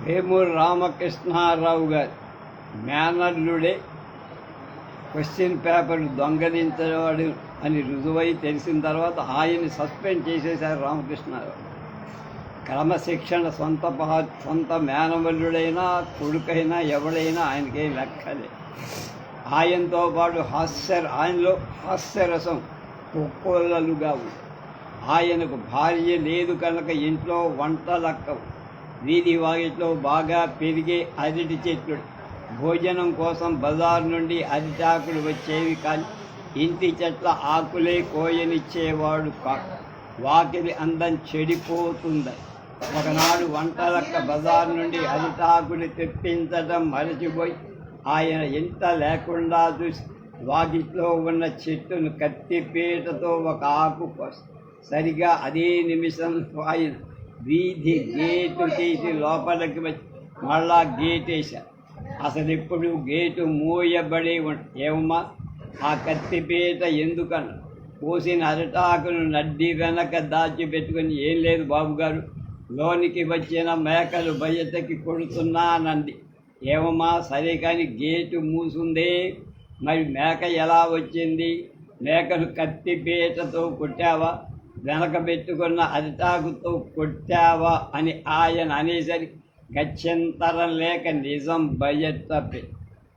వేమూరు రామకృష్ణారావు గారు. మేనల్లుడే. Question paper దొంగలించేవాడు అని రుజువై తెలిసిన తర్వాత ఆయన్ని సస్పెండ్ చేసేశారు రామకృష్ణారావు. క్రమశిక్షణ సొంత పహ సొంత మేనవల్లుడైనా కొడుకైనా ఎవడైనా ఆయనకే లెక్కలే. ఆయనతో పాటు హాస్య ఆయనలో హాస్యరసం కుక్కోళ్ళలుగా ఉంది. ఆయనకు భార్య లేదు కనుక ఇంట్లో వంట లక్కవు. వీధి వాగిట్లో బాగా పెరిగే అరటి చెట్లు. భోజనం కోసం బజారు నుండి అరిటాకులు వచ్చేవి కానీ ఇంటి చెట్ల ఆకులే కోయనిచ్చేవాడు కాదు వాకిలి అందం చెడిపోతుంది ఒకనాడు వంటలక్క బజార్ నుండి అరిటాకులు తెప్పించడం మరచిపోయి ఆయన ఇంత లేకుండా చూసి వాకిట్లో ఉన్న చెట్టును కత్తిపీటతో ఒక ఆకు సరిగా అదే నిమిషం ఆయన వీధి గేటు తీసి లోపలికి వచ్చి మళ్ళా గేట్ వేశారు అసలు ఇప్పుడు గేటు మూయబడి ఏమమ్మా? ఆ కత్తిపీట ఎందుకన్నా? పోసిన అరటాకును నడ్డి వెనక దాచిపెట్టుకుని ఏం లేదు బాబు గారు. లోనికి వచ్చిన మేకలు బయటకి కొడుతున్నానండి ఏమమ్మా? సరే కానీ గేటు మూసుందే. మరి మేక ఎలా వచ్చింది? మేకను కత్తిపీటతో కొట్టావా? వెనక పెట్టుకున్న అరిటాకుతో కొట్టావా అని ఆయన అనేసరికి గత్యంతరం లేక నిజం బయటపి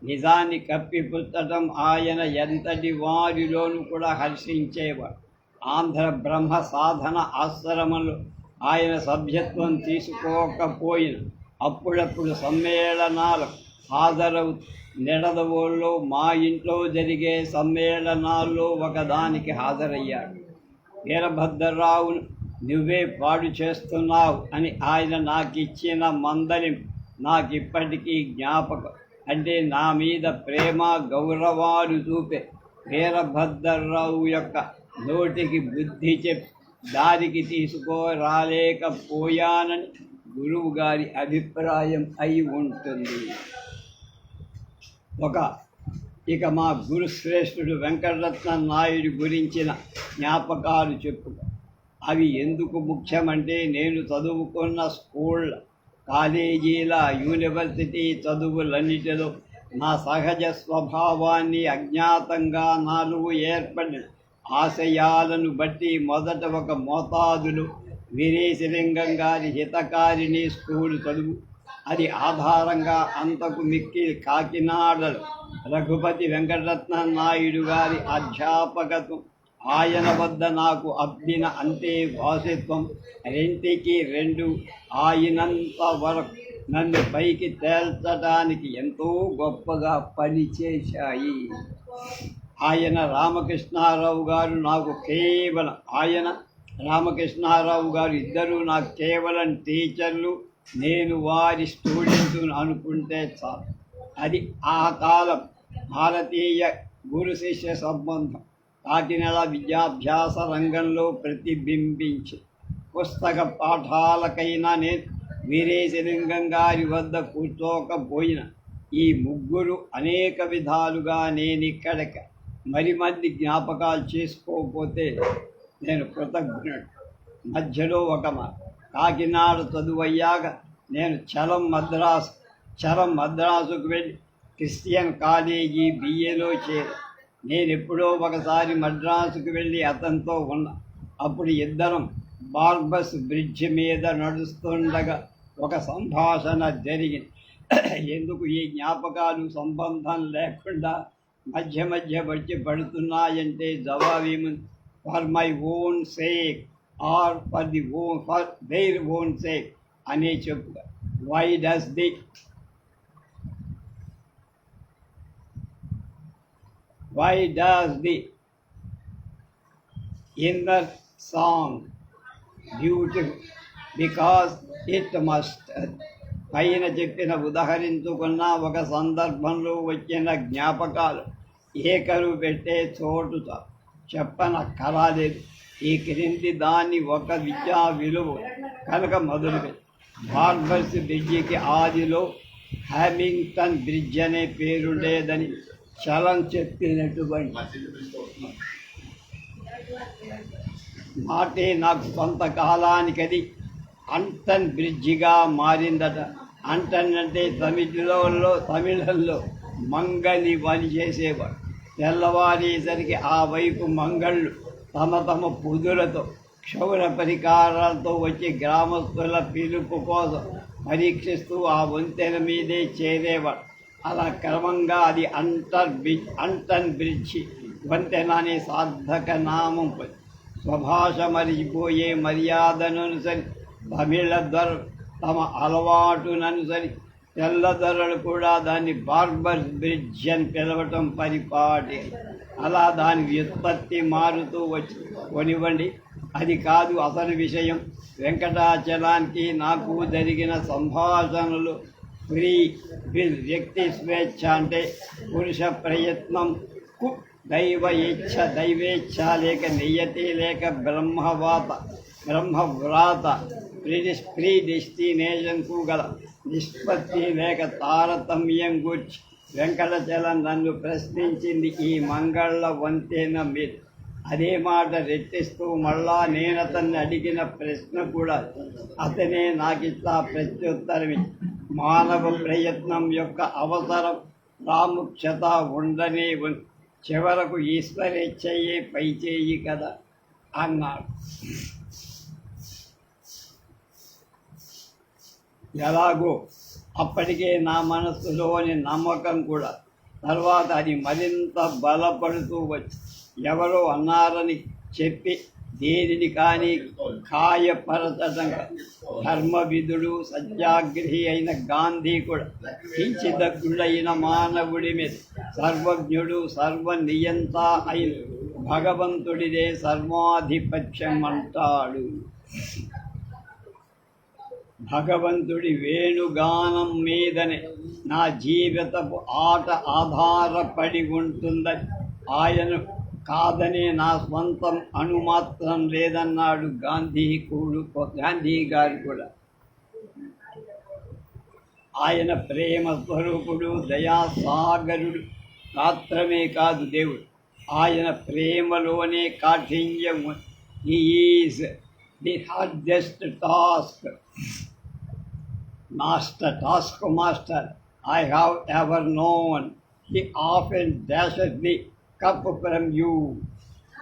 నిజాన్ని కప్పిపుచ్చటం ఆయన ఎంతటి వారిలోనూ కూడా హర్షించేవాడు. ఆంధ్ర బ్రహ్మ సాధన ఆశ్రమంలో ఆయన సభ్యత్వం తీసుకోకపోయిన అప్పుడప్పుడు సమ్మేళనాలు హాజరవు. నిడదవోళ్ళు మా ఇంట్లో జరిగే సమ్మేళనాల్లో ఒకదానికి హాజరయ్యాడు. వీరభద్రరావు నువ్వే పాడు చేస్తున్నావు అని ఆయన నాకు ఇచ్చిన మందని నాకు ఇప్పటికీ జ్ఞాపకం. అంటే నా మీద ప్రేమ గౌరవాలు చూపే వీరభద్రరావు యొక్క నోటికి బుద్ధి చెప్పి దారికి తీసుకోరాలేకపోయానని గురువు గారి అభిప్రాయం అయి ఉంటుంది. ఒక ఇక మా గురుశ్రేష్ఠుడు వెంకటరత్న నాయుడు గురించిన జ్ఞాపకాలు చెప్పుకో. అవి ఎందుకు ముఖ్యమంటే నేను చదువుకున్న స్కూల్ కాలేజీల యూనివర్సిటీ చదువులన్నిటిలో నా సహజ స్వభావాన్ని అజ్ఞాతంగా నాలుగు ఏర్పడిన ఆశయాలను బట్టి మొదట ఒక మోతాదులు వీరేశలింగం గారి హితకారిణి స్కూల్ చదువు. అది ఆధారంగా అంతకు మిక్కి కాకినాడలు రఘుపతి వెంకటరత్న నాయుడు గారి అధ్యాపకత్వం. ఆయన వద్ద నాకు అబ్బిన అంతే వాసిత్వం. రెంటికి రెండు. ఆయనంత వరకు నన్ను పైకి తేల్చడానికి ఎంతో గొప్పగా పనిచేశాయి. ఆయన రామకృష్ణారావు గారు నాకు కేవలం ఆయన రామకృష్ణారావు గారు ఇద్దరు నాకు కేవలం టీచర్లు. నేను వారి స్టూడెంట్ అనుకుంటే చాలు. అది ఆ కాలం భారతీయ గురు శిష్య సంబంధం. కాకినాడ విద్యాభ్యాస రంగంలో ప్రతిబింబించి పుస్తక పాఠాలకైనా నేను వీరేశలింగం గారి వద్ద కూర్చోకపోయిన ఈ ముగ్గురు అనేక విధాలుగా నేను ఇక్కడికి మరి మంది జ్ఞాపకాలు చేసుకోకపోతే నేను కృతజ్ఞుడు. మధ్యలో ఒక కాకినాడ చదువయ్యాక నేను చలం మద్రాసు చలం మద్రాసుకు వెళ్ళి క్రిస్టియన్ కాలేజీ బిఏలో చేరి నేను ఎప్పుడో ఒకసారి మద్రాసుకు వెళ్ళి అతనితో ఉన్నా అప్పుడు ఇద్దరం బార్బస్ బ్రిడ్జ్ మీద నడుస్తుండగా ఒక సంభాషణ జరిగింది ఎందుకు ఈ జ్ఞాపకాలు సంబంధం లేకుండా మధ్య మధ్య వచ్చి పడుతున్నాయంటే జవాబేముంది for my own sake or for the own for their own sake అనే చెప్పు. Why does the why does the inner song beautiful because it must పైన చెప్పిన ఉదహరించుకున్న ఒక సందర్భంలో వచ్చిన జ్ఞాపకాలు ఏకరు పెట్టే చోటు చెప్పన చెప్పనక్కరాలేదు ఈ క్రింది దాన్ని ఒక విద్యా విలువ కనుక మొదలుపెట్టి బార్బర్స్ బ్రిడ్జికి ఆదిలో హ్యామింగ్టన్ బ్రిడ్జ్ అనే పేరుండేదని చలం చెప్పినటువంటి మాటే నాకు కొంతకాలానికి అది అంటన్ బ్రిడ్జిగా మారిందట. అంటన్ అంటే తమిళలో తమిళంలో మంగని పని చేసేవాడు. తెల్లవారేసరికి ఆ వైపు మంగళ్ళు తమ తమ పుదులతో క్షౌర పరికారాలతో వచ్చి గ్రామస్తుల పిలుపు కోసం పరీక్షిస్తూ ఆ వంతెన మీదే చేరేవాడు. అలా క్రమంగా అది అంటర్ బ్రిడ్జ్ అంటన్ బ్రిడ్జి వంతెన అనే సార్థక నామం. స్వభాష మరిచిపోయే మర్యాదనుసరి తమిళ ధర తమ అలవాటుననుసరి తెల్లధరలు కూడా దాన్ని బార్బర్ బ్రిడ్జ్ అని పిలవటం పరిపాటి. అలా దాని వ్యుత్పత్తి మారుతూ వచ్చి కొనివ్వండి. అది కాదు అసలు విషయం. వెంకటాచలానికి నాకు జరిగిన సంభాషణలు ఫ్రీ విల్ వ్యక్తి స్వేచ్ఛ అంటే పురుష ప్రయత్నం. కు దైవ ఇచ్ఛ దైవేచ్ఛ లేక నియతి లేక బ్రహ్మవాత బ్రహ్మవ్రాత ప్రిడిస్ ప్రీ డెస్టినేషన్కు గల నిష్పత్తి లేక తారతమ్యం గురించి వెంకటచలం నన్ను ప్రశ్నించింది ఈ మంగళ వంతెన మీరు. అదే మాట రెట్టిస్తూ మళ్ళా నేను అతన్ని అడిగిన ప్రశ్న కూడా అతనే నాకు ఇట్లా ప్రత్యుత్తరం మానవ ప్రయత్నం యొక్క అవసరం. ప్రాముఖ్యత ఉండనే ఉంది చివరకు ఈశ్వరేచ్ఛయే పై చేయి కదా అన్నాడు. ఎలాగో అప్పటికే నా మనస్సులోని నమ్మకం కూడా తర్వాత అది మరింత బలపడుతూ వచ్చి ఎవరో అన్నారని చెప్పి దేనిని కానీ ఖాయపరచడం ధర్మవిధుడు సత్యాగ్రహి అయిన గాంధీ కూడా కించిదగ్గుడైన మానవుడి మీద సర్వజ్ఞుడు సర్వనియంత అయిన భగవంతుడిదే సర్వాధిపత్యం అంటాడు భగవంతుడి వేణుగానం మీదనే నా జీవితపు ఆట ఆధారపడి ఉంటుందని ఆయన కాదనే నా స్వంతం అణుమాత్రం లేదన్నాడు గాంధీ కూడు గాంధీ గారు కూడా. ఆయన ప్రేమ స్వరూపుడు దయాసాగరుడు మాత్రమే కాదు దేవుడు. ఆయన ప్రేమలోనే కాఠిన్యం is the hardest task master task master I have ever known he often dashes the cup from you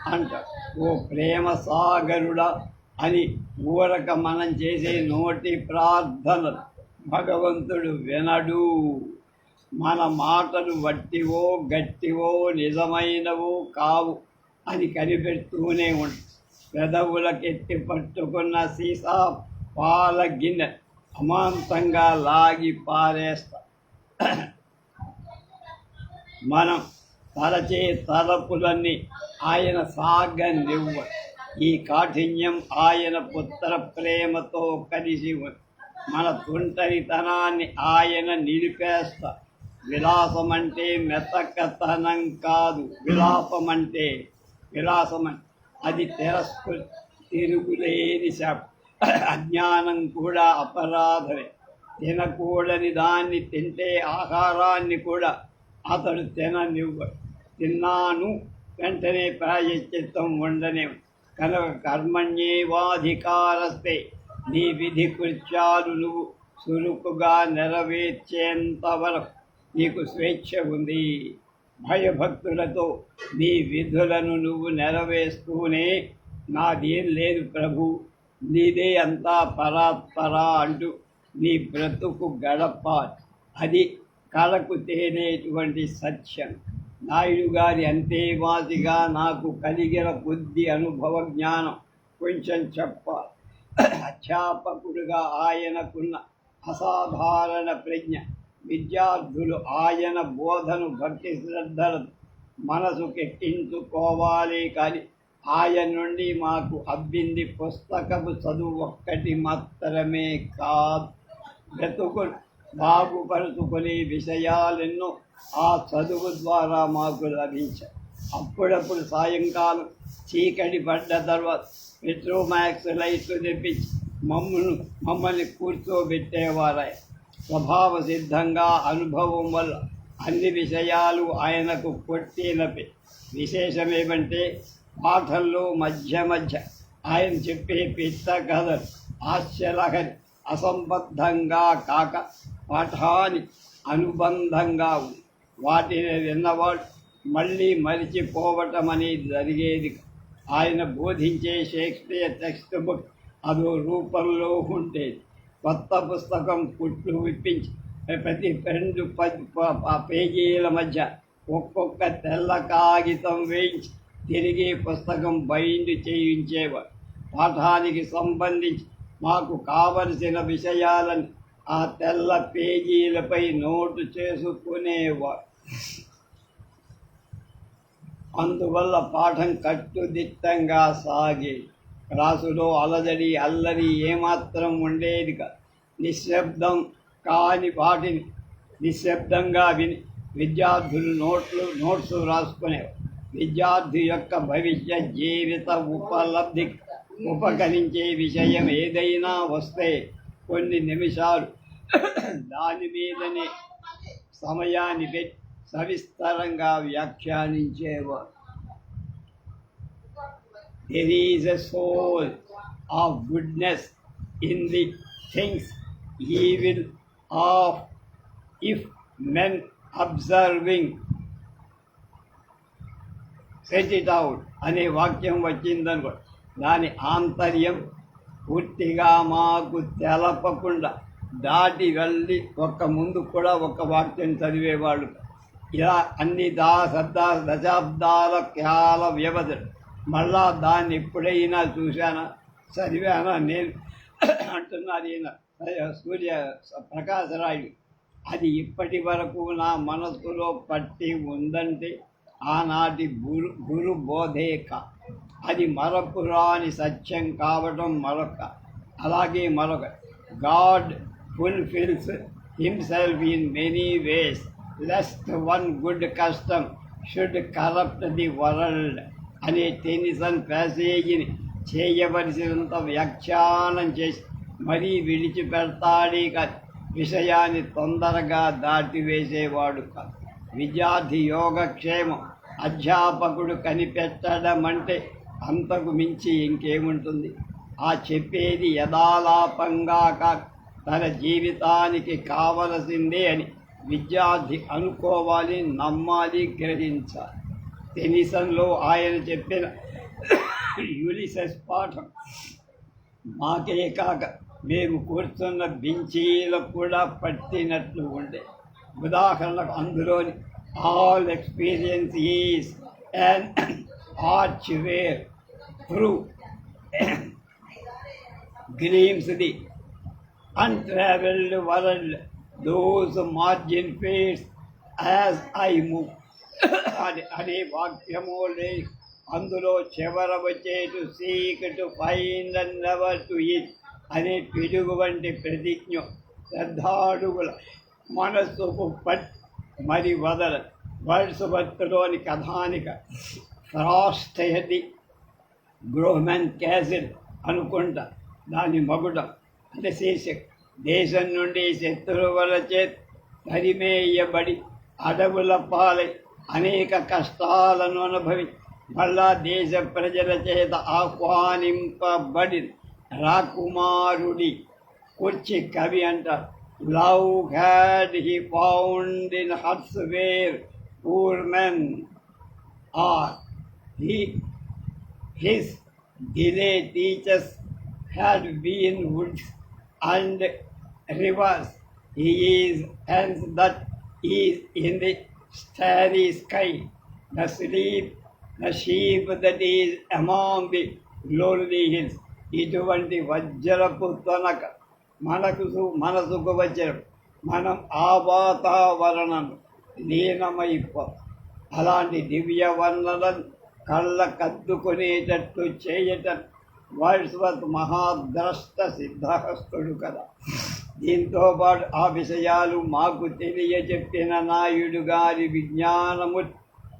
అంట. ఓ ప్రేమ సాగరుడా అని ఊరక మనం చేసే నోటి ప్రార్థన భగవంతుడు వినడు. మన మాటలు వట్టివో గట్టివో నిజమైనవో కావు అని కనిపెడుతూనే ఉంటుంది పెదవులకెత్తి పట్టుకున్న సీసా పాల గిన్నె అమాంతంగా లాగి పారేస్తా. మనం తలచే తలపులన్నీ ఆయన సాగనివ్వ. ఈ కాఠిన్యం ఆయన పుత్ర ప్రేమతో కలిసి ఉంది మన తుంటరితనాన్ని ఆయన నిలిపేస్త. విలాసం అంటే మెతకతనం కాదు విలాసమంటే అంటే అది తిరస్కు తిరుగులేని శాపం. అజ్ఞానం కూడా అపరాధమే. తినకూడని దాన్ని తింటే ఆహారాన్ని కూడా అతడు తిననివ్వడు. తిన్నాను వెంటనే ప్రాయశ్చిత్తం ఉండనే కనుక కర్మణ్యేవాధికారస్తే నీ విధి కృత్యాలు నువ్వు చురుకుగా నెరవేర్చేంత వరకు నీకు స్వేచ్ఛ ఉంది. భయభక్తులతో నీ విధులను నువ్వు నెరవేరుస్తూనే నాదేం లేదు ప్రభు. నీదే అంతా పరాత్పరా అంటూ నీ బ్రతుకు గడప అది కళకు తేనేటువంటి సత్యం. నాయుడు గారి అంతేవాసిగా నాకు కలిగిన బుద్ధి అనుభవ జ్ఞానం కొంచెం చెప్పాలి అధ్యాపకుడుగా ఆయనకున్న అసాధారణ ప్రజ్ఞ విద్యార్థులు ఆయన బోధను భక్తి శ్రద్ధలు మనసుకెక్కించుకోవాలి కానీ ఆయన నుండి మాకు అబ్బింది పుస్తకపు చదువు ఒక్కటి మాత్రమే కాదు. బ్రతుకు బాగుపరుచుకునే విషయాలెన్నో ఆ చదువు ద్వారా మాకు లభించాయి. అప్పుడప్పుడు సాయంకాలం చీకటి పడ్డ తర్వాత మెట్రోమాక్స్ లైట్లు తెప్పించి మమ్మల్ని మమ్మల్ని కూర్చోబెట్టేవారాయి స్వభావ సిద్ధంగా అనుభవం వల్ల అన్ని విషయాలు ఆయనకు కొట్టినపి విశేషమేమంటే పాఠంలో మధ్య మధ్య ఆయన చెప్పే పిత్త కథలు హాస్యలహరి అసంబద్ధంగా కాక పాఠాన్ని అనుబంధంగా ఉంది వాటిని విన్నవాడు మళ్ళీ మరిచిపోవటం అనేది జరిగేది. ఆయన బోధించే షేక్స్పియర్ టెక్స్ట్ బుక్ అదో రూపంలో ఉండేది. కొత్త పుస్తకం పుట్లు విప్పించి ప్రతి రెండు ప- ప- పేజీల మధ్య ఒక్కొక్క తెల్ల కాగితం వేయించి తిరిగి పుస్తకం బైండ్ చేయించేవారు పాఠానికి సంబంధించి మాకు కావలసిన విషయాలను ఆ తెల్ల పేజీలపై నోటు చేసుకునేవా? అందువల్ల పాఠం కట్టుదిట్టంగా సాగే క్లాసులో అలజడి అల్లరి ఏమాత్రం ఉండేది కాదు. నిశ్శబ్దం కాని వాటిని నిశ్శబ్దంగా విని విద్యార్థులు నోట్లు నోట్స్ రాసుకునేవారు. విద్యార్థి యొక్క భవిష్య జీవిత ఉపలబ్ధి ఉపకరించే విషయం ఏదైనా వస్తే కొన్ని నిమిషాలు దాని మీదనే సమయాన్ని పెట్టి సవిస్తరంగా వ్యాఖ్యానించేవారు is is a of of in the things things evil of if men observing set it out అనే వాక్యం వచ్చిందనుకో దాని ఆంతర్యం పూర్తిగా మాకు తెలపకుండా దాటి వెళ్ళి ఒక్క ముందు కూడా ఒక వాక్యం చదివేవాళ్ళు. ఇలా అన్ని దా శబ్దా దశాబ్దాల కాల వ్యవధి మళ్ళా దాన్ని ఎప్పుడైనా చూశానా? చదివానా? నేను అంటున్నారు ఈయన సూర్య ప్రకాశరాయుడు అది ఇప్పటి వరకు నా మనస్సులో పట్టి ఉందంటే ఆనాటి గురు గురు బోధేక. అది మరపురాని సత్యం కావటం మరొక. అలాగే మరొక. God fulfils himself in many ways lest one good custom should corrupt the world అనే టెన్నిసన్ ప్యాసేజీని చేయవలసినంత వ్యాఖ్యానం చేసి మరీ విడిచిపెడతాడే కాదు విషయాన్ని తొందరగా దాటివేసేవాడు కాదు విద్యార్థి యోగక్షేమం అధ్యాపకుడు కనిపెట్టడం అంటే అంతకు మించి ఇంకేముంటుంది? ఆ చెప్పేది యథాలాపంగా కాదు తన జీవితానికి కావలసిందే అని విద్యార్థి అనుకోవాలి నమ్మాలి గ్రహించాలి. టెనిసన్లో ఆయన చెప్పిన యులిసెస్ పాఠం మాకే కాక మేము కూర్చున్న బెంచీలకు కూడా పట్టినట్లు ఉండే. ఉదాహరణకు అందులోని all experience is and arch where through gleams the untraveled world, those margin fades as I move. అని అనే వాక్యము లే అందులో చివర వచ్చేటు seek to find and never to it అనే పిడుగు వంటి ప్రతిజ్ఞ శ్రద్ధాడుగుల మనస్సుకు పట్ మరి వదల వర్డ్స్ భక్తులోని కథానిక ఫ్రాస్టయది గ్రోహ్మెన్ క్యాసిల్ అనుకుంటా దాని మగుడం అంటే శీర్షక్ దేశం నుండి శత్రువుల చే తరిమేయబడి అడవుల పాలై అనేక కష్టాలను అనుభవి మళ్ళా దేశ ప్రజల చేత ఆహ్వానింపబడి రాకుమారుడి కూర్చి కవి అంటారు. Love had he found in huts where poor men are he his daily teachers had been woods and rivers. He is and that is in the starry sky. The sleep, the sheep that is among the lonely hills. ఇటువంటి వజ్రపు తొనక మనకు సు- మనసుకు వజ్రం మనం ఆ వాతావరణం లీనమైపో అలాంటి దివ్య వర్ణలను కళ్ళ కద్దుకునేటట్టు చేయటం వర్డ్స్వర్త్ మహాద్రష్ట సిద్ధహస్తుడు కదా. దీంతో పాటు ఆ విషయాలు మాకు తెలియజెప్పిన నాయుడు గారి విజ్ఞానము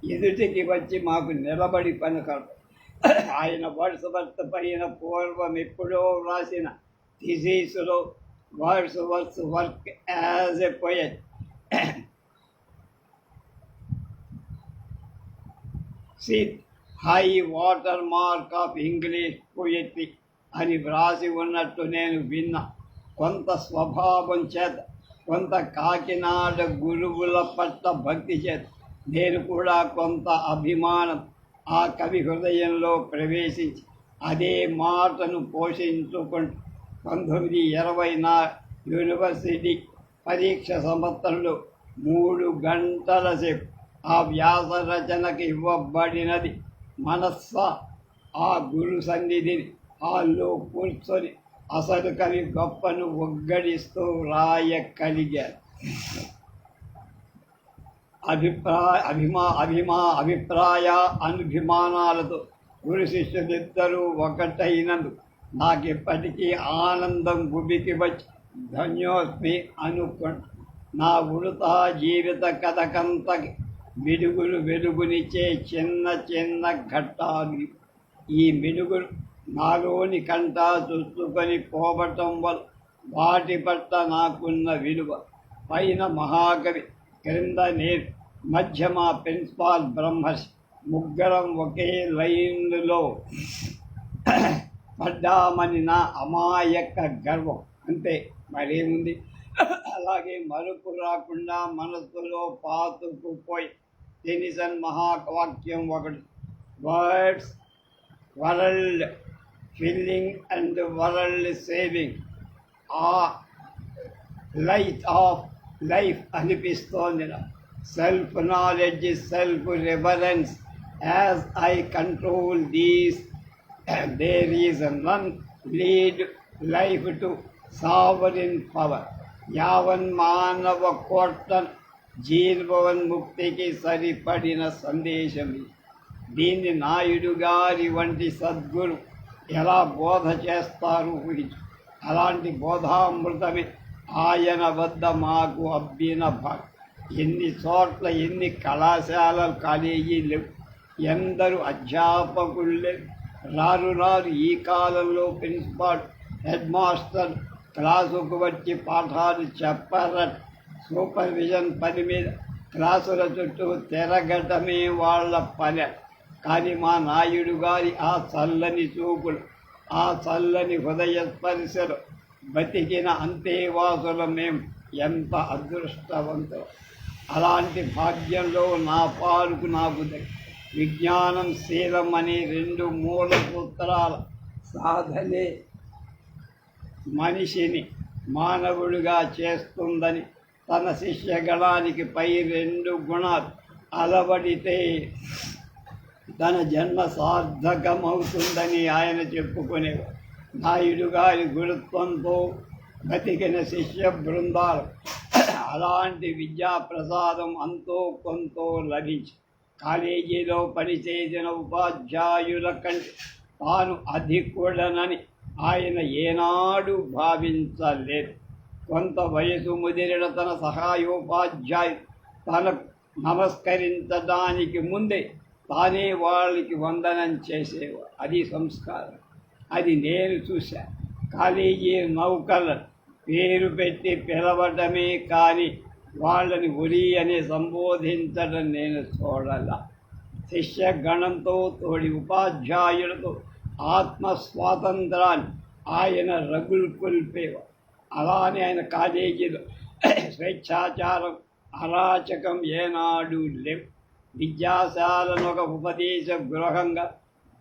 ఎదుటికి వచ్చి మాకు నిలబడి పనకడు ఆయన వర్డ్స్వర్త్ పైన పూర్వం ఎప్పుడో వ్రాసిన థిసీసులో Wordsworth work as a poet sit high water mark of English poetry అని వ్రాసి ఉన్నట్టు నేను విన్నా. కొంత స్వభావం చేత కొంత కాకినాడ గురువుల పట్ల భక్తి చేత నేను కూడా కొంత అభిమానం ఆ కవి హృదయంలో ప్రవేశించి అదే మాటను పోషించుకుంటూ పంతొమ్మిది ఇరవై నా యూనివర్సిటీ పరీక్ష సంవత్సరంలో మూడు గంటల సేపు ఆ వ్యాస రచనకు ఇవ్వబడినది. మనస్స ఆ గురు సన్నిధిని హాల్లో కూర్చొని అసలు కవి గొప్పను ఒగ్గడిస్తూ రాయగలిగారు. అభిప్రాయ అభిమా అభిమా అభిప్రాయ అనుభిమానాలతో గురు శిష్యులిద్దరూ నాకు ఎప్పటికీ ఆనందం గుబికి వచ్చి ధన్యోస్మి అనుకుంటు నా ఉడత జీవిత కథకంతకి మిడుగులు వెలుగునిచ్చే చిన్న చిన్న ఘట్టాలు. ఈ మిడుగులు నాలోని కంట చూసుకొని పోవటం వల్ల వాటి పట్ల నాకున్న విలువ. పైన మహాకవి క్రింద నేర్ మధ్య మా ప్రిన్సిపాల్ బ్రహ్మర్షి ముగ్గురం ఒకే లైన్లో పడ్డామని నా అమాయక గర్వం. అంతే. మరేముంది? అలాగే మరుపు రాకుండా మనసులో పాతుకుపోయి தினிசன் மகா வாக்கியம் Words, world filling and world saving are light of life anipistondina. Self-knowledge is self-reverence. As I control these, there is none lead life to sovereign power. Yavan manava kortan జీర్భవన్ ముక్తికి సరిపడిన సందేశం దీన్ని నాయుడు గారి వంటి సద్గురు ఎలా బోధ చేస్తారు ఊహించు. అలాంటి బోధామృతమే ఆయన వద్ద మాకు అబ్బిన భాగం ఎన్ని చోట్ల ఎన్ని కళాశాలలు కాలేజీలు ఎందరూ ఎందరు రారు రారు ఈ కాలంలో ప్రిన్సిపాల్ హెడ్ మాస్టర్ క్లాసుకు వచ్చి పాఠాలు చెప్పారట. సూపర్విజన్ పని మీద క్లాసుల చుట్టూ తిరగటమే వాళ్ళ పని. కానీ మా నాయుడు గారి ఆ చల్లని చూపులు ఆ చల్లని హృదయ స్పర్శలు బతికిన అంతేవాసుల మేం. ఎంత అదృష్టవంతులు. అలాంటి భాగ్యంలో నా పాలుకు నాకు విజ్ఞానం శీలం అనే రెండు మూల సూత్రాల సాధనే మనిషిని మానవుడిగా చేస్తుందని తన శిష్యగణానికి పై రెండు గుణ అలవడితే తన జన్మ సార్థకమవుతుందని ఆయన చెప్పుకునేవారు. నాయుడు గారి గురుత్వంతో బతికిన శిష్య బృందాలు. అలాంటి విద్యా ప్రసాదం అంతో కొంతో లభించి కాలేజీలో పనిచేసిన ఉపాధ్యాయుల కంటే తాను అధికుడనని ఆయన ఏనాడు భావించలేదు. కొంత వయసు ముదిరిన తన సహాయోపాధ్యాయు తనకు నమస్కరించడానికి ముందే తానే వాళ్ళకి వందనం చేసేవాడు అది సంస్కారం. అది నేను చూశా. కాలేజీ నౌకల పేరు పెట్టి పిలవటమే కానీ వాళ్ళని ఒలి అని సంబోధించడం నేను చూడాల. శిష్య గణంతో తోడి ఉపాధ్యాయులతో ఆత్మ స్వాతంత్రాన్ని ఆయన రగులు కొల్పేవారు. అలానే ఆయన కాలేజీలో స్వేచ్ఛాచారం అరాచకం ఏనాడు లేవు విద్యాశాలను ఒక ఉపదేశ గృహంగా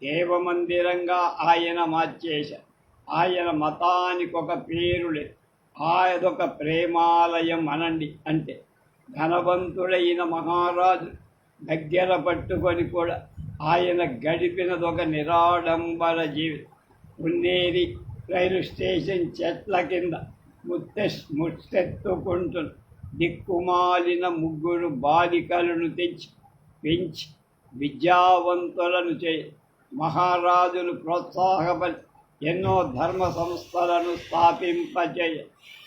దేవమందిరంగా ఆయన మార్చేశారు ఆయన మతానికి ఒక పేరులే. ఆయనొక ప్రేమాలయం అనండి అంటే ధనవంతుడైన మహారాజు దగ్గర పట్టుకొని కూడా ఆయన గడిపినదొక నిరాడంబర జీవితం ఉన్నేరి రైలు స్టేషన్ చెట్ల కింద ముత్తె ముత్తెత్తుకుంటున్న దిక్కుమాలిన ముగ్గురు బాలికలను తెచ్చి పెంచి విద్యావంతులను చేయి మహారాజును ప్రోత్సాహపరి ఎన్నో ధర్మ సంస్థలను స్థాపింపచేయ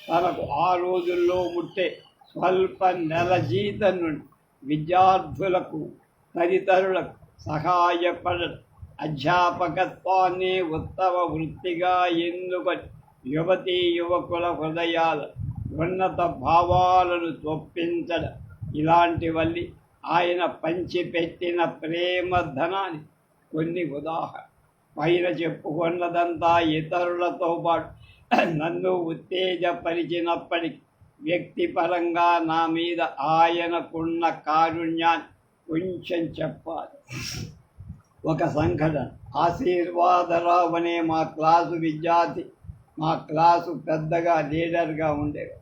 తనకు ఆ రోజుల్లో ముట్టే స్వల్ప నెల జీతం నుండి విద్యార్థులకు తదితరులకు సహాయపడ అధ్యాపకత్వాన్ని ఉత్తమ వృత్తిగా ఎందుకని యువతీ యువకుల హృదయాలు ఉన్నత భావాలను చొప్పించడం. ఇలాంటివన్నీ ఆయన పంచిపెట్టిన ప్రేమ ధనాన్ని కొన్ని ఉదాహరణ పైన చెప్పుకున్నదంతా ఇతరులతో పాటు నన్ను ఉత్తేజపరిచినప్పటికీ వ్యక్తిపరంగా నా మీద ఆయనకున్న కారుణ్యాన్ని కొంచెం చెప్పాలి. ఒక సంఘటన. ఆశీర్వాదరావు అనే మా క్లాసు విద్యార్థి మా క్లాసు పెద్దగా లీడర్గా ఉండేవారు.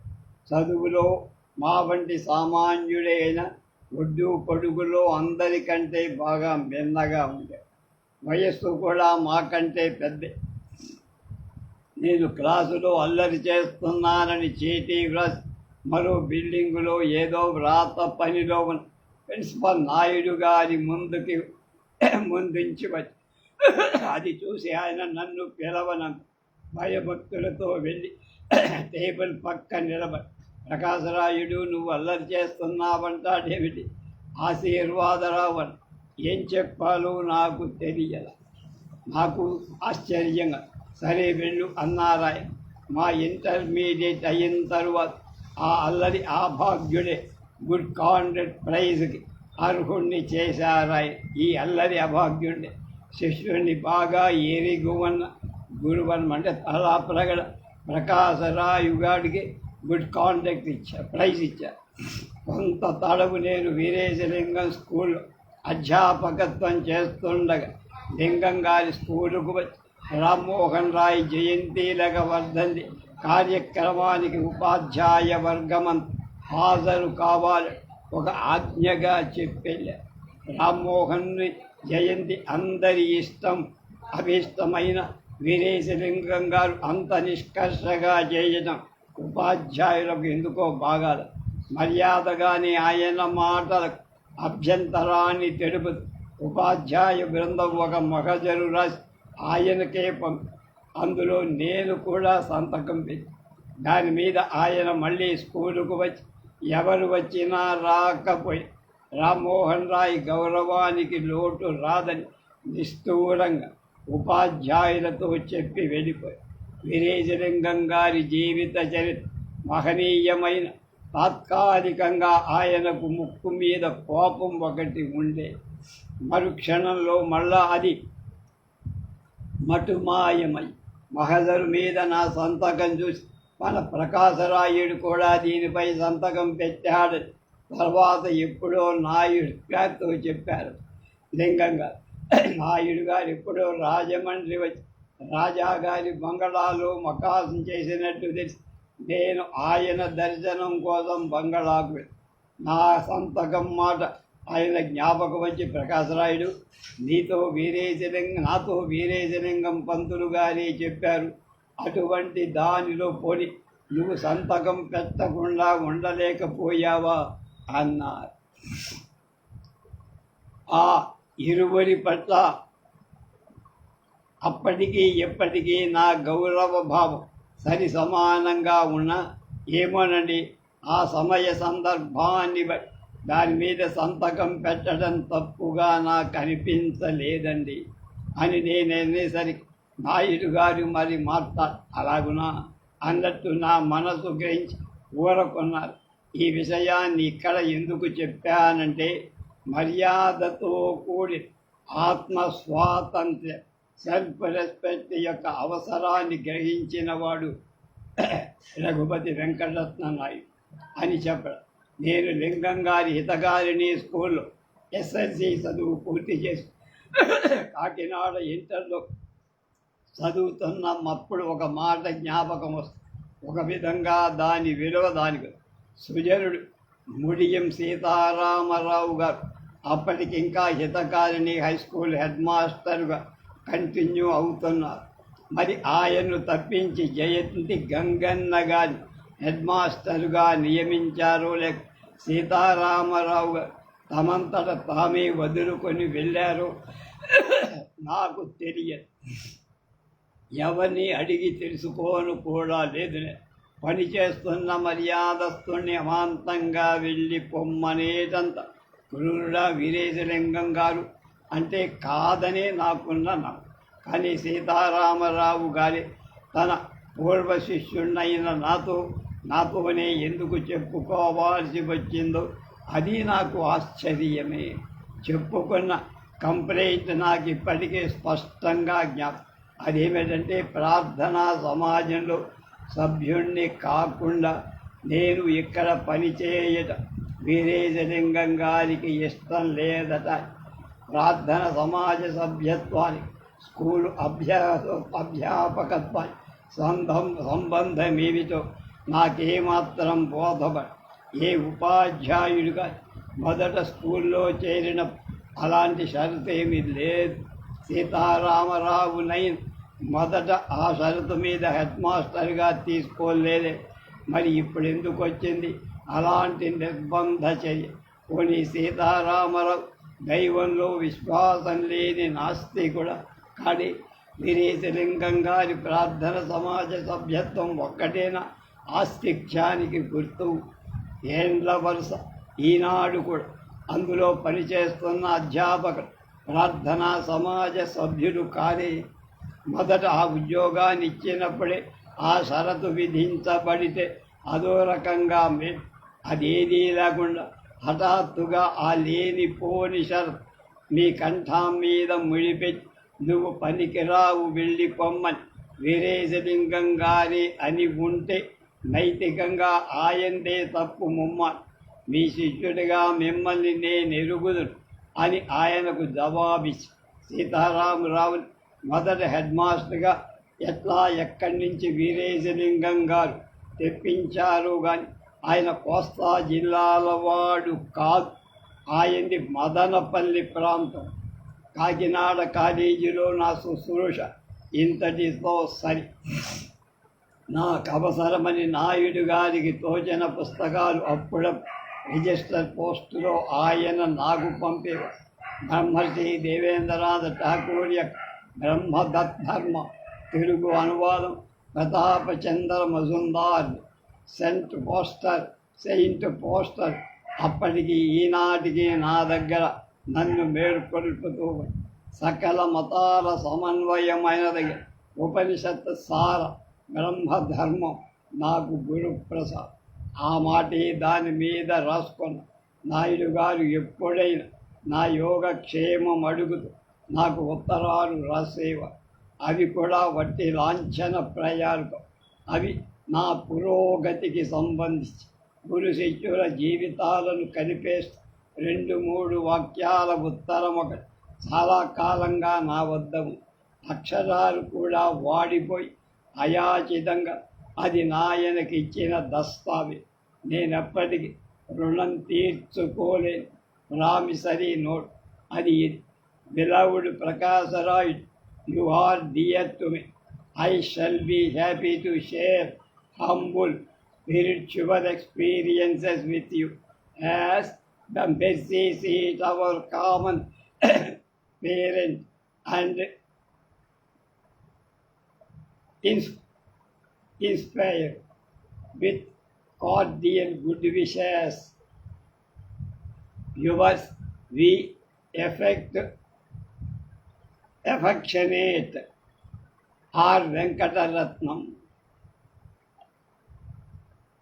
చదువులో మా వంటి సామాన్యుడైన ఒడ్డు పొడుగులో అందరికంటే బాగా మిన్నగా ఉండేవారు. వయస్సు కూడా మాకంటే పెద్ద. నేను క్లాసులో అల్లరి చేస్తున్నానని చీటీ వ్రాసి మరో బిల్డింగులో ఏదో వ్రాత పనిలో ఉన్న ప్రిన్సిపల్ నాయుడు గారి ముందుకి ముందుంచి వచ్చి అది చూసి ఆయన నన్ను పిలవన భయభక్తులతో వెళ్ళి టేబుల్ పక్క నిలబడి ప్రకాశరాయుడు నువ్వు అల్లరి చేస్తున్నావంటాడేమిటి ఆశీర్వాదరావన్ ఏం చెప్పాలో నాకు తెలియల. నాకు ఆశ్చర్యంగా సరే వెళ్ళు అన్నారాయన మా ఇంటర్మీడియట్ అయిన తరువాత ఆ అల్లరి ఆ భాగ్యుడే గుడ్ కాండక్ట్ ప్రైజ్కి అర్హుణ్ణి చేశారాయన ఈ అల్లరి అభాగ్యుడే. శిష్యుణ్ణి బాగా ఏరిగువన్న గురువన్ అంటే తలా ప్రగడ ప్రకాశరాయుగాడికి గుడ్ కాంటాక్ట్ ఇచ్చా ప్రైజ్ ఇచ్చా. కొంత తడవు నేను వీరేశలింగం స్కూల్లో అధ్యాపకత్వం చేస్తుండగా లింగం గారి స్కూలుకు వచ్చి రామ్మోహన్ రాయ్ జయంతిలక వర్ధంతి కార్యక్రమానికి ఉపాధ్యాయ వర్గమంత హాజరు కావాలి. ఒక ఆజ్ఞగా చెప్పెళ్ళా రామ్మోహన్ జయంతి అందరి ఇష్టం అభిష్టమైన వీరేశలింగం గారు అంత నిష్కర్షగా చేయడం ఉపాధ్యాయులకు ఎందుకో బాగాలి మర్యాదగాని ఆయన మాటలకు అభ్యంతరాన్ని తెలుపు ఉపాధ్యాయ బృందం ఒక మగజరు రాసి ఆయనకే పం అందులో నేను కూడా సంతకం పెట్టి. దాని మీద ఆయన మళ్ళీ స్కూలుకు వచ్చి ఎవరు వచ్చినా రాకపోయి. రామ్మోహన్ రాయ్ గౌరవానికి లోటు రాదని నిష్ఠూరంగా ఉపాధ్యాయులతో చెప్పి వెళ్ళిపోయి వీరేశలింగం గారి జీవిత చరిత్ర మహనీయమైన తాత్కాలికంగా ఆయనకు ముక్కు మీద కోపం ఒకటి ఉండే. మరుక్షణంలో మళ్ళా అది మటుమాయమై మహదరు మీద నా సంతకం చూసి మన ప్రకాశరాయుడు కూడా దీనిపై సంతకం పెట్టాడు తర్వాత ఎప్పుడో నాయుడు చెప్పారు. లింగంగా నాయుడు గారు ఎప్పుడో రాజమండ్రి వచ్చి రాజా గారి బంగళాలో మకాసం చేసినట్టు తెలిసి. నేను ఆయన దర్శనం కోసం బంగళాకు నా సంతకం మాట ఆయన జ్ఞాపకం వచ్చి ప్రకాశరాయుడు నీతో వీరేశలింగం నాతో వీరేశలింగం పంతులు గారే చెప్పారు. అటువంటి దానిలో పోని నువ్వు సంతకం పెట్టకుండా ఉండలేకపోయావా? అన్నారు. ఆ ఇరువురి పట్ల అప్పటికీ ఎప్పటికీ నా గౌరవ భావం సరి సమానంగా ఉన్న ఏమోనండి? ఆ సమయ సందర్భాన్ని దాని మీద సంతకం పెట్టడం తప్పుగా నాకు అనిపించలేదండి అని నేను అనేసరికి నాయుడు గారు మరి మాట్లా అలాగునా? అన్నట్టు నా మనసు గ్రహించి ఊరకున్నారు. ఈ విషయాన్ని ఇక్కడ ఎందుకు చెప్పానంటే మర్యాదతో కూడి ఆత్మ స్వాతంత్ర్య సెల్ఫ్ రెస్పెక్ట్ యొక్క అవసరాన్ని గ్రహించిన వాడు రఘుపతి వెంకటరత్న నాయుడు అని చెప్పడం నేను లింగం గారి హితగారిని స్కూల్లో ఎస్ఎస్సి చదువు పూర్తి చేసి కాకినాడ ఇంటర్లో చదువుతున్నప్పుడు ఒక మాట జ్ఞాపకం వస్తుంది ఒక విధంగా దాని విలువ దానికి. సుజనుడు ముడియం సీతారామరావు గారు అప్పటికి ఇంకా హితకారిణి హై స్కూల్ హెడ్ మాస్టర్గా కంటిన్యూ అవుతున్నారు. మరి ఆయన్ను తప్పించి జయంతి గంగన్న గారి హెడ్ మాస్టర్గా నియమించారు లేక సీతారామరావు తమంతట తామే వదులుకొని వెళ్ళారు. నాకు తెలియదు. ఎవరిని అడిగి తెలుసుకోను కూడా లేదు. పని చేస్తున్న మర్యాదస్తుని అమాంతంగా వెళ్ళి పొమ్మనేటంతా క్రూరుడా వీరేశలింగం గారు అంటే కాదనే నాకున్న నమ్మకం కానీ సీతారామరావు గారి తన పూర్వ శిష్యుణ్ణైన నాతో నాతోనే ఎందుకు చెప్పుకోవాల్సి వచ్చిందో అది నాకు ఆశ్చర్యమే. చెప్పుకున్న కంప్లైంట్ నాకు ఇప్పటికే స్పష్టంగా జ్ఞాప అదేమిటంటే ప్రార్థనా సమాజంలో సభ్యుణ్ణి కాకుండా నేను ఇక్కడ పనిచేయటం వీరేశలింగం గారికి ఇష్టం లేదట. ప్రార్థన సమాజ సభ్యత్వానికి స్కూలు అభ్యాస అభ్యాపకత్వాన్ని సంబంధం సంబంధమేమిటో నాకేమాత్రం బోధపడ ఏ ఉపాధ్యాయుడిగా మొదట స్కూల్లో చేరిన అలాంటి షరతేమీ లేదు. సీతారామరావు నైన్ మొదట ఆ షరతు మీద హెడ్ మాస్టర్గా తీసుకోలేదే. మరి ఇప్పుడు ఎందుకు వచ్చింది అలాంటి నిర్బంధ చర్య పోనీ సీతారామరావు దైవంలో విశ్వాసం లేని నాస్తికుడ? కానీ వీరేశలింగం గారి ప్రార్థన సమాజ సభ్యత్వం ఒక్కటేనా? ఆస్తిక్యానికి గుర్తు. ఏండ్ల వరుస ఈనాడు కూడా అందులో పనిచేస్తున్న అధ్యాపకుడు ప్రార్థనా సమాజ సభ్యుడు కానీ మొదట ఆ ఉద్యోగాన్ని ఇచ్చినప్పుడే ఆ షరతు విధించబడితే అదో రకంగా మే అదేదీ లేకుండా హఠాత్తుగా ఆ లేని పోని షర్ మీ కంఠం మీద ముడిపెట్టి నువ్వు పనికిరావు వెళ్ళి పొమ్మని. వీరేశలింగం గారి అని ఉంటే నైతికంగా ఆయందే తప్పు ముమ్మ మీ శిష్యుడిగా మిమ్మల్ని నేను ఎరుగుదును అని ఆయనకు జవాబిచ్చి సీతారామరావు మొదటి హెడ్ మాస్టర్గా ఎట్లా ఎక్కడి నుంచి వీరేశలింగం గారు తెప్పించారు కానీ ఆయన కోస్తా జిల్లాల వాడు కాదు. ఆయనది మదనపల్లి ప్రాంతం. కాకినాడ కాలేజీలో నా శుశ్రూష ఇంతటితో సరి. నాకు అవసరమని నాయుడు గారికి తోచిన పుస్తకాలు అప్పుడు రిజిస్టర్ పోస్టులో ఆయన నాకు పంపేవారు. బ్రహ్మర్షి దేవేంద్రనాథ్ ఠాకూర్ యొక్క బ్రహ్మదత్తర్మ తెలుగు అనువాదం Pratapachandra Majumdar. Saint poster saint poster అప్పటికి ఈనాటికి నా దగ్గర నన్ను మేల్కొల్పుతూ సకల మతాల సమన్వయమైనది. ఉపనిషత్ సార బ్రహ్మధర్మం నాకు గురుప్రసాద్. ఆ మాటే దాని మీద రాసుకున్న నాయుడు గారు ఎప్పుడైనా నా యోగక్షేమం అడుగుతూ నాకు ఉత్తరాలు రాసేవారు. అవి కూడా వట్టి లాంఛన ప్రయాణం అవి నా పురోగతికి సంబంధించి గురు శిష్యుల జీవితాలను కలిపేస్తూ రెండు మూడు వాక్యాల ఉత్తరం ఒకటి. చాలా కాలంగా నా వద్ద అక్షరాలు కూడా వాడిపోయి అయాచితంగా అది నాయనకి ఇచ్చిన దస్తావే. నేనెప్పటికీ రుణం తీర్చుకోలేను. Promissory note. అది beloved Prakasarai you are dear to me I shall be happy to share. Humble spiritual experiences with you as the mercy seat our common parent and ins- inspire with cordial good wishes. Yours, we affect, affectionate, R. Venkataratnam.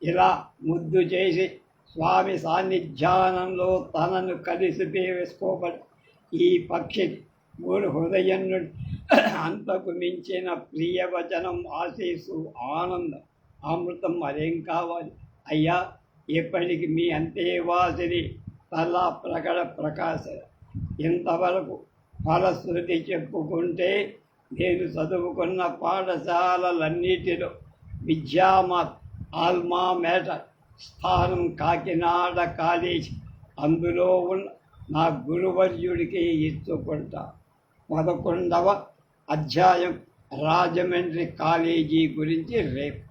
ఇలా ముద్దు చేసి స్వామి సాన్నిధ్యానంలో తనను కలిసి వేసుకోబడి ఈ పక్షి మూడు హృదయం నుండి అంతకు మించిన ప్రియవచనం ఆశీసు ఆనందం అమృతం మరేం కావాలి? అయ్యా ఎప్పటికి మీ అంతేవాసిని తలా ప్రకట ప్రకాశ. ఇంతవరకు ఫలశ్రుతి చెప్పుకుంటే నేను చదువుకున్న పాఠశాలలన్నిటిలో విద్యామాత్ ఆల్మా మేటర్ స్థానం కాకినాడ కాలేజ్. అందులో ఉన్న నా గురువర్యుడికి ఇచ్చుకుంటా పదకొండవ అధ్యాయం రాజమండ్రి కాలేజీ గురించి రేపు.